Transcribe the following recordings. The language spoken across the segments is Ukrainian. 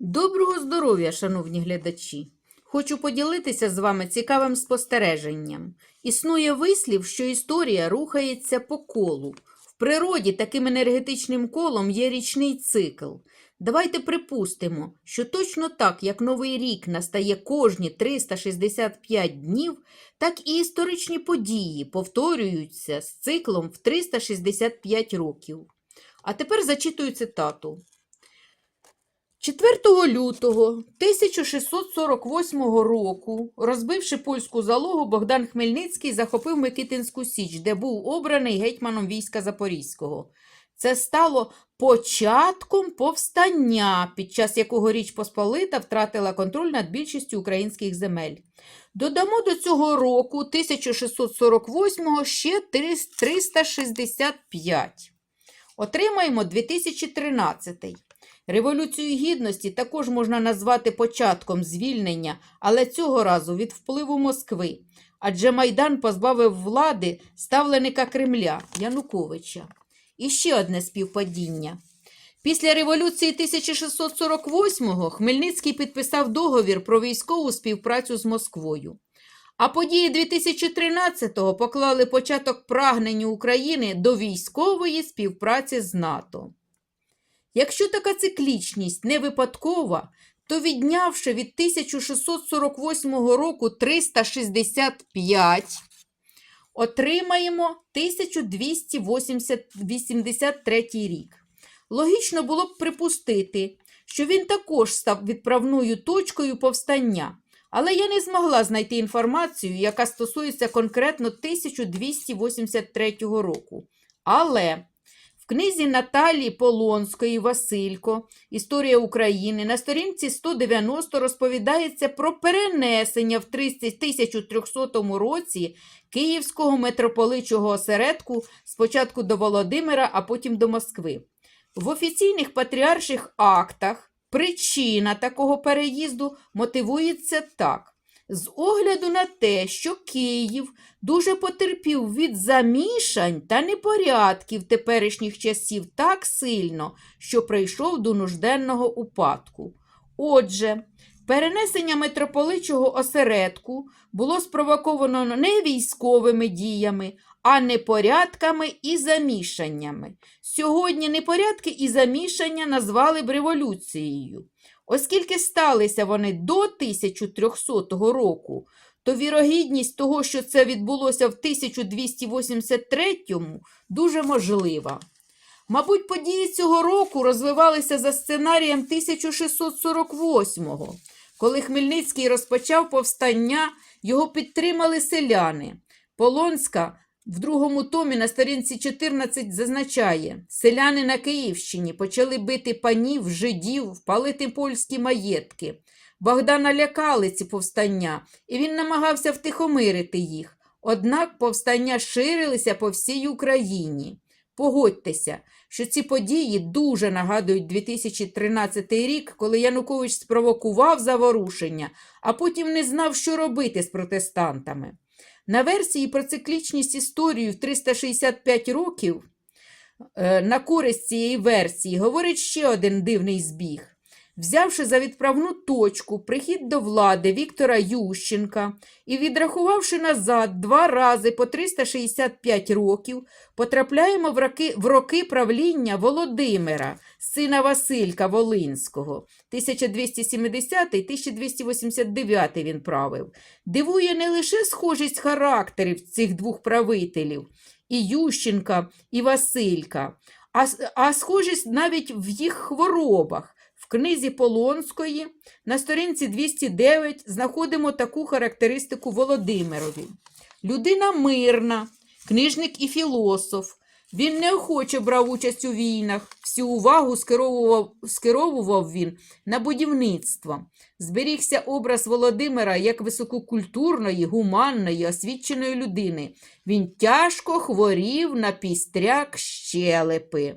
Доброго здоров'я, шановні глядачі! Хочу поділитися з вами цікавим спостереженням. Існує вислів, що історія рухається по колу. В природі таким енергетичним колом є річний цикл. Давайте припустимо, що точно так, як Новий рік настає кожні 365 днів, так і історичні події повторюються з циклом в 365 років. А тепер зачитую цитату. 4 лютого 1648 року, розбивши польську залогу, Богдан Хмельницький захопив Микитинську Січ, де був обраний гетьманом війська Запорізького. Це стало початком повстання, під час якого Річ Посполита втратила контроль над більшістю українських земель. Додамо до цього року 1648 ще 365. Отримаємо 2013. Революцію Гідності також можна назвати початком звільнення, але цього разу від впливу Москви. Адже Майдан позбавив влади ставленика Кремля Януковича. І ще одне співпадіння. Після революції 1648-го Хмельницький підписав договір про військову співпрацю з Москвою. А події 2013-го поклали початок прагненню України до військової співпраці з НАТО. Якщо така циклічність не випадкова, то віднявши від 1648 року 365, отримаємо 1283 рік. Логічно було б припустити, що він також став відправною точкою повстання, але я не змогла знайти інформацію, яка стосується конкретно 1283 року. Але в книзі Наталії Полонської Василько Історія України на сторінці 190 розповідається про перенесення в 1300 році Київського митрополичого осередку спочатку до Володимира, а потім до Москви. В офіційних патріарших актах причина такого переїзду мотивується так. З огляду на те, що Київ дуже потерпів від замішань та непорядків теперішніх часів так сильно, що прийшов до нужденного упадку. Отже, перенесення митрополичого осередку було спровоковано не військовими діями, а непорядками і замішаннями. Сьогодні непорядки і замішання назвали б революцією. Оскільки сталися вони до 1300 року, то вірогідність того, що це відбулося в 1283-му, дуже можлива. Мабуть, події цього року розвивалися за сценарієм 1648-го. Коли Хмельницький розпочав повстання, його підтримали селяни. Полонська в другому томі на сторінці 14 зазначає, селяни на Київщині почали бити панів, жидів, палити польські маєтки. Богдана лякали ці повстання, і він намагався втихомирити їх. Однак повстання ширилися по всій Україні. Погодьтеся, що ці події дуже нагадують 2013 рік, коли Янукович спровокував заворушення, а потім не знав, що робити з протестантами. На версії про циклічність історії в 365 років е, на користь цієї версії говорить ще один дивний збіг. Взявши за відправну точку прихід до влади Віктора Ющенка і відрахувавши назад два рази по 365 років, потрапляємо в роки, в роки правління Володимира, сина Василька Волинського. 1270-1289 він правив. Дивує не лише схожість характерів цих двох правителів, і Ющенка, і Василька, а, а схожість навіть в їх хворобах. В книзі Полонської на сторінці 209 знаходимо таку характеристику Володимирові. Людина мирна, книжник і філософ. Він неохоче брав участь у війнах, всю увагу скеровував, скеровував він на будівництво. Зберігся образ Володимира як висококультурної, гуманної, освіченої людини. Він тяжко хворів на пістряк щелепи.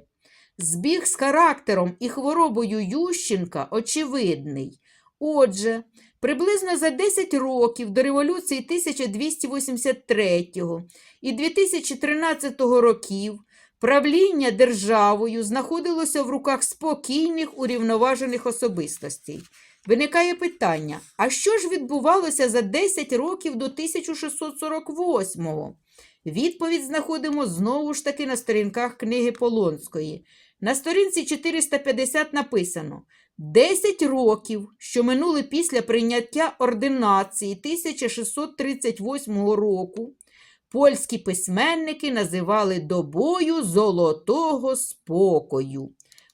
Збіг з характером і хворобою Ющенка очевидний. Отже, приблизно за 10 років до революції 1283 і 2013 років Правління державою знаходилося в руках спокійних, урівноважених особистостей. Виникає питання: а що ж відбувалося за 10 років до 1648-го? Відповідь знаходимо знову ж таки на сторінках книги Полонської. На сторінці 450 написано: 10 років, що минули після прийняття ординації 1638 року, польські письменники називали добою золотого спокою.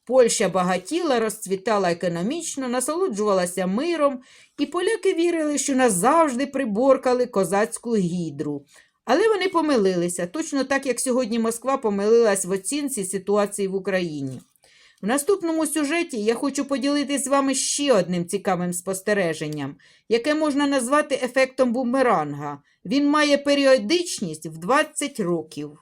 Польща багатіла, розцвітала економічно, насолоджувалася миром, і поляки вірили, що назавжди приборкали козацьку гідру. Але вони помилилися, точно так, як сьогодні Москва помилилась в оцінці ситуації в Україні. В наступному сюжеті я хочу поділитися з вами ще одним цікавим спостереженням, яке можна назвати ефектом бумеранга. Він має періодичність в 20 років.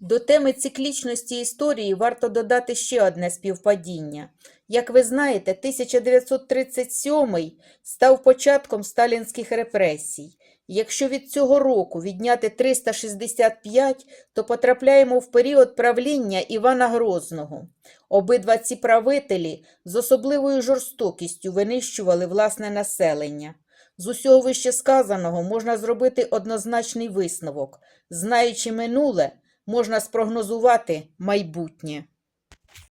До теми циклічності історії варто додати ще одне співпадіння. Як ви знаєте, 1937 став початком сталінських репресій. Якщо від цього року відняти 365, то потрапляємо в період правління Івана Грозного. Обидва ці правителі з особливою жорстокістю винищували власне населення. З усього вище сказаного можна зробити однозначний висновок. Знаючи минуле, можна спрогнозувати майбутнє.